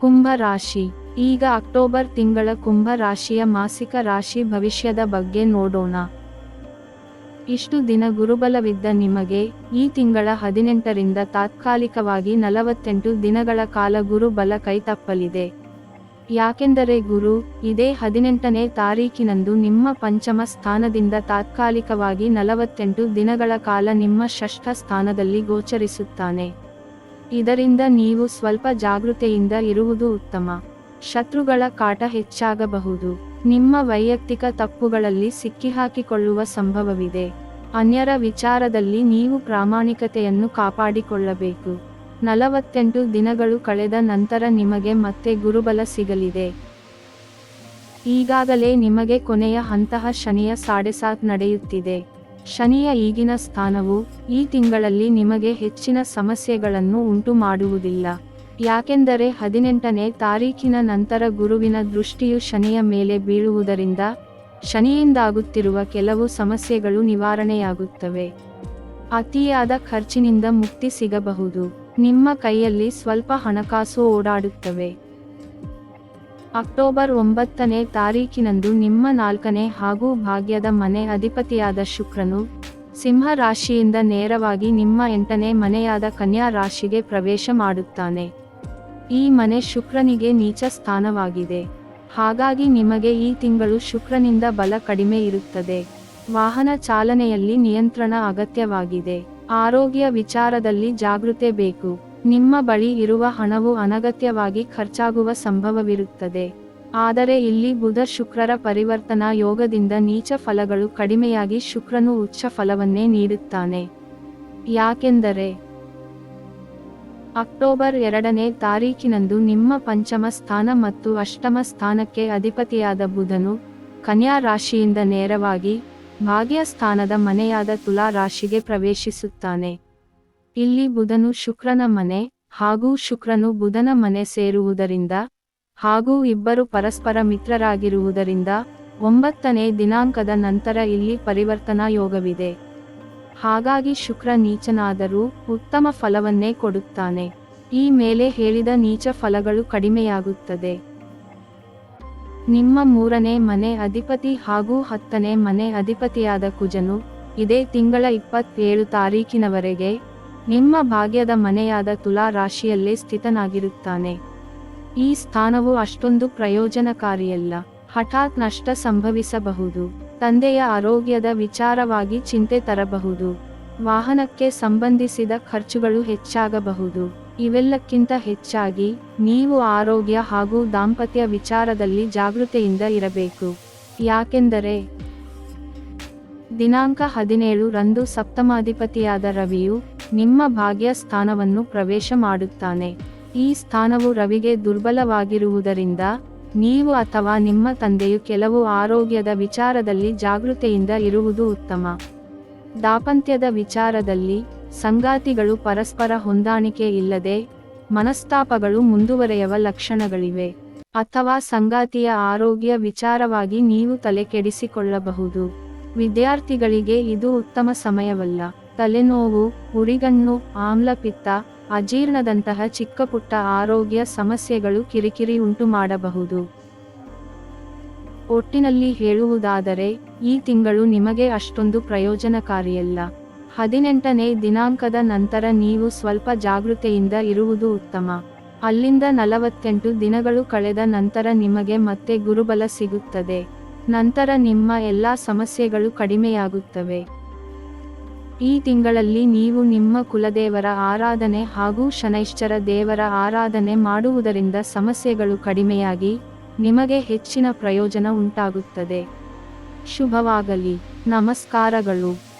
ಕುಂಭ ರಾಶಿ ಈಗ ಅಕ್ಟೋಬರ್ ತಿಂಗಳ ಕುಂಭ ರಾಶಿಯ ಮಾಸಿಕ ರಾಶಿ ಭವಿಷ್ಯದ ಬಗ್ಗೆ ನೋಡೋಣ. ಇಷ್ಟು ದಿನ ಗುರುಬಲವಿದ್ದ ನಿಮಗೆ ಈ ತಿಂಗಳ ಹದಿನೆಂಟರಿಂದ ತಾತ್ಕಾಲಿಕವಾಗಿ ನಲವತ್ತೆಂಟು ದಿನಗಳ ಕಾಲ ಗುರುಬಲ ಕೈತಪ್ಪಲಿದೆ. ಯಾಕೆಂದರೆ ಗುರು, ಇದೇ ಹದಿನೆಂಟನೇ ತಾರೀಕಿನಂದು ನಿಮ್ಮ ಪಂಚಮ ಸ್ಥಾನದಿಂದ ತಾತ್ಕಾಲಿಕವಾಗಿ ನಲವತ್ತೆಂಟು ದಿನಗಳ ಕಾಲ ನಿಮ್ಮ ಷಷ್ಠ ಸ್ಥಾನದಲ್ಲಿ ಗೋಚರಿಸುತ್ತಾನೆ. ಇದರಿಂದ ನೀವು ಸ್ವಲ್ಪ ಜಾಗೃತೆಯಿಂದ ಇರುವುದು ಉತ್ತಮ. ಶತ್ರುಗಳ ಕಾಟ ಹೆಚ್ಚಾಗಬಹುದು. ನಿಮ್ಮ ವೈಯಕ್ತಿಕ ತಪ್ಪುಗಳಲ್ಲಿ ಸಿಕ್ಕಿಹಾಕಿಕೊಳ್ಳುವ ಸಂಭವವಿದೆ. ಅನ್ಯರ ವಿಚಾರದಲ್ಲಿ ನೀವು ಪ್ರಾಮಾಣಿಕತೆಯನ್ನು ಕಾಪಾಡಿಕೊಳ್ಳಬೇಕು. ನಲವತ್ತೆಂಟು ದಿನಗಳು ಕಳೆದ ನಂತರ ನಿಮಗೆ ಮತ್ತೆ ಗುರುಬಲ ಸಿಗಲಿದೆ. ಈಗಾಗಲೇ ನಿಮಗೆ ಕೊನೆಯ ಹಂತಹ ಶನಿಯ ಸಾಡೆಸಾತ್ ನಡೆಯುತ್ತಿದೆ. ಶನಿಯ ಈಗಿನ ಸ್ಥಾನವು ಈ ತಿಂಗಳಲ್ಲಿ ನಿಮಗೆ ಹೆಚ್ಚಿನ ಸಮಸ್ಯೆಗಳನ್ನು ಉಂಟು ಮಾಡುವುದಿಲ್ಲ ಯಾಕೆಂದರೆ ಹದಿನೆಂಟನೇ ತಾರೀಖಿನ ನಂತರ ಗುರುವಿನ ದೃಷ್ಟಿಯು ಶನಿಯ ಮೇಲೆ ಬೀಳುವುದರಿಂದ ಶನಿಯಿಂದಾಗುತ್ತಿರುವ ಕೆಲವು ಸಮಸ್ಯೆಗಳು ನಿವಾರಣೆಯಾಗುತ್ತವೆ. ಅತಿಯಾದ ಖರ್ಚಿನಿಂದ ಮುಕ್ತಿ ಸಿಗಬಹುದು. ನಿಮ್ಮ ಕೈಯಲ್ಲಿ ಸ್ವಲ್ಪ ಹಣಕಾಸು ಓಡಾಡುತ್ತವೆ. ಅಕ್ಟೋಬರ್ ಒಂಬತ್ತನೇ ತಾರೀಕಿನಂದು ನಿಮ್ಮ ನಾಲ್ಕನೇ ಹಾಗೂ ಭಾಗ್ಯದ ಮನೆ ಅಧಿಪತಿಯಾದ ಶುಕ್ರನು ಸಿಂಹ ರಾಶಿಯಿಂದ ನೇರವಾಗಿ ನಿಮ್ಮ ಎಂಟನೇ ಮನೆಯಾದ ಕನ್ಯಾ ರಾಶಿಗೆ ಪ್ರವೇಶ ಮಾಡುತ್ತಾನೆ. ಈ ಮನೆ ಶುಕ್ರನಿಗೆ ನೀಚ ಸ್ಥಾನವಾಗಿದೆ. ಹಾಗಾಗಿ ನಿಮಗೆ ಈ ತಿಂಗಳು ಶುಕ್ರನಿಂದ ಬಲ ಕಡಿಮೆ ಇರುತ್ತದೆ. ವಾಹನ ಚಾಲನೆಯಲ್ಲಿ ನಿಯಂತ್ರಣ ಅಗತ್ಯವಾಗಿದೆ. ಆರೋಗ್ಯ ವಿಚಾರದಲ್ಲಿ ಜಾಗೃತೆ ಬೇಕು. ನಿಮ್ಮ ಬಳಿ ಇರುವ ಹಣವು ಅನಗತ್ಯವಾಗಿ ಖರ್ಚಾಗುವ ಸಂಭವವಿರುತ್ತದೆ. ಆದರೆ ಇಲ್ಲಿ ಬುಧ ಶುಕ್ರರ ಪರಿವರ್ತನಾ ಯೋಗದಿಂದ ನೀಚ ಫಲಗಳು ಕಡಿಮೆಯಾಗಿ ಶುಕ್ರನು ಉಚ್ಚ ಫಲವನ್ನೇ ನೀಡುತ್ತಾನೆ. ಯಾಕೆಂದರೆ ಅಕ್ಟೋಬರ್ ಎರಡನೇ ತಾರೀಕಿನಂದು ನಿಮ್ಮ ಪಂಚಮ ಸ್ಥಾನ ಮತ್ತು ಅಷ್ಟಮ ಸ್ಥಾನಕ್ಕೆ ಅಧಿಪತಿಯಾದ ಬುಧನು ಕನ್ಯಾ ರಾಶಿಯಿಂದ ನೇರವಾಗಿ ಭಾಗ್ಯ ಸ್ಥಾನದ ಮನೆಯಾದ ತುಲಾ ರಾಶಿಗೆ ಪ್ರವೇಶಿಸುತ್ತಾನೆ. ಇಲ್ಲಿ ಬುಧನು ಶುಕ್ರನ ಮನೆ ಹಾಗೂ ಶುಕ್ರನು ಬುಧನ ಮನೆ ಸೇರುವುದರಿಂದ ಹಾಗೂ ಇಬ್ಬರು ಪರಸ್ಪರ ಮಿತ್ರರಾಗಿರುವುದರಿಂದ ಒಂಬತ್ತನೇ ದಿನಾಂಕದ ನಂತರ ಇಲ್ಲಿ ಪರಿವರ್ತನಾ ಯೋಗವಿದೆ. ಹಾಗಾಗಿ ಶುಕ್ರ ನೀಚನಾದರೂ ಉತ್ತಮ ಫಲವನ್ನೇ ಕೊಡುತ್ತಾನೆ. ಈ ಮೇಲೆ ಹೇಳಿದ ನೀಚ ಫಲಗಳು ಕಡಿಮೆಯಾಗುತ್ತದೆ. ನಿಮ್ಮ ಮೂರನೇ ಮನೆ ಅಧಿಪತಿ ಹಾಗೂ ಹತ್ತನೇ ಮನೆ ಅಧಿಪತಿಯಾದ ಕುಜನು ಇದೇ ತಿಂಗಳ ಇಪ್ಪತ್ತೇಳು ತಾರೀಕಿನವರೆಗೆ ನಿಮ್ಮ ಭಾಗ್ಯದ ಮನೆಯಾದ ತುಲಾ ರಾಶಿಯಲ್ಲೇ ಸ್ಥಿತನಾಗಿರುತ್ತಾನೆ. ಈ ಸ್ಥಾನವು ಅಷ್ಟೊಂದು ಪ್ರಯೋಜನಕಾರಿಯಲ್ಲ. ಹಠಾತ್ ನಷ್ಟ ಸಂಭವಿಸಬಹುದು. ತಂದೆಯ ಆರೋಗ್ಯದ ವಿಚಾರವಾಗಿ ಚಿಂತೆ ತರಬಹುದು. ವಾಹನಕ್ಕೆ ಸಂಬಂಧಿಸಿದ ಖರ್ಚುಗಳು ಹೆಚ್ಚಾಗಬಹುದು. ಇವೆಲ್ಲಕ್ಕಿಂತ ಹೆಚ್ಚಾಗಿ ನೀವು ಆರೋಗ್ಯ ಹಾಗೂ ದಾಂಪತ್ಯ ವಿಚಾರದಲ್ಲಿ ಜಾಗೃತೆಯಿಂದ ಇರಬೇಕು. ಯಾಕೆಂದರೆ, ದಿನಾಂಕ ಹದಿನೇಳು ರಂದು ಸಪ್ತಮಾಧಿಪತಿಯಾದ ರವಿಯು ನಿಮ್ಮ ಭಾಗ್ಯ ಸ್ಥಾನವನ್ನು ಪ್ರವೇಶ ಮಾಡುತ್ತಾನೆ. ಈ ಸ್ಥಾನವು ರವಿಗೆ ದುರ್ಬಲವಾಗಿರುವುದರಿಂದ, ನೀವು ಅಥವಾ ನಿಮ್ಮ ತಂದೆಯು ಕೆಲವು ಆರೋಗ್ಯದ ವಿಚಾರದಲ್ಲಿ ಜಾಗೃತೆಯಿಂದ ಇರುವುದು ಉತ್ತಮ. ದಾಂಪತ್ಯದ ವಿಚಾರದಲ್ಲಿ, ಸಂಗಾತಿಗಳು ಪರಸ್ಪರ ಹೊಂದಾಣಿಕೆ ಇಲ್ಲದೆ, ಮನಸ್ತಾಪಗಳು ಮುಂದುವರೆಯುವ ಲಕ್ಷಣಗಳಿವೆ. ಅಥವಾ ಸಂಗಾತಿಯ ಆರೋಗ್ಯ ವಿಚಾರವಾಗಿ ನೀವು ತಲೆ ಕೆಡಿಸಿಕೊಳ್ಳಬಹುದು ವಿದ್ಯಾರ್ಥಿಗಳಿಗೆ ಇದು ಉತ್ತಮ ಸಮಯವಲ್ಲ. ತಲೆನೋವು, ಉರಿಗಣ್ಣು, ಆಮ್ಲಪಿತ್ತ, ಅಜೀರ್ಣದಂತಹ ಚಿಕ್ಕಪುಟ್ಟ ಆರೋಗ್ಯ ಸಮಸ್ಯೆಗಳು ಕಿರಿಕಿರಿ ಉಂಟು ಮಾಡಬಹುದು ಒಟ್ಟಿನಲ್ಲಿ ಹೇಳುವುದಾದರೆ, ಈ ತಿಂಗಳು ನಿಮಗೆ ಅಷ್ಟೊಂದು ಪ್ರಯೋಜನಕಾರಿಯಲ್ಲ. ಹದಿನೆಂಟನೇ ದಿನಾಂಕದ ನಂತರ ನೀವು ಸ್ವಲ್ಪ ಜಾಗೃತೆಯಿಂದ ಇರುವುದು ಉತ್ತಮ. ಅಲ್ಲಿಂದ ನಲವತ್ತೆಂಟು ದಿನಗಳು ಕಳೆದ ನಂತರ ನಿಮಗೆ ಮತ್ತೆ ಗುರುಬಲ ಸಿಗುತ್ತದೆ. ನಂತರ ನಿಮ್ಮ ಎಲ್ಲ ಸಮಸ್ಯೆಗಳು ಕಡಿಮೆಯಾಗುತ್ತವೆ. ಈ ತಿಂಗಳಲ್ಲಿ ನೀವು ನಿಮ್ಮ ಕುಲದೇವರ ಆರಾಧನೆ ಹಾಗೂ ಶನೈಶ್ಚರ ದೇವರ ಆರಾಧನೆ ಮಾಡುವುದರಿಂದ ಸಮಸ್ಯೆಗಳು ಕಡಿಮೆಯಾಗಿ ನಿಮಗೆ ಹೆಚ್ಚಿನ ಪ್ರಯೋಜನ ಉಂಟಾಗುತ್ತದೆ. ಶುಭವಾಗಲಿ. ನಮಸ್ಕಾರಗಳು.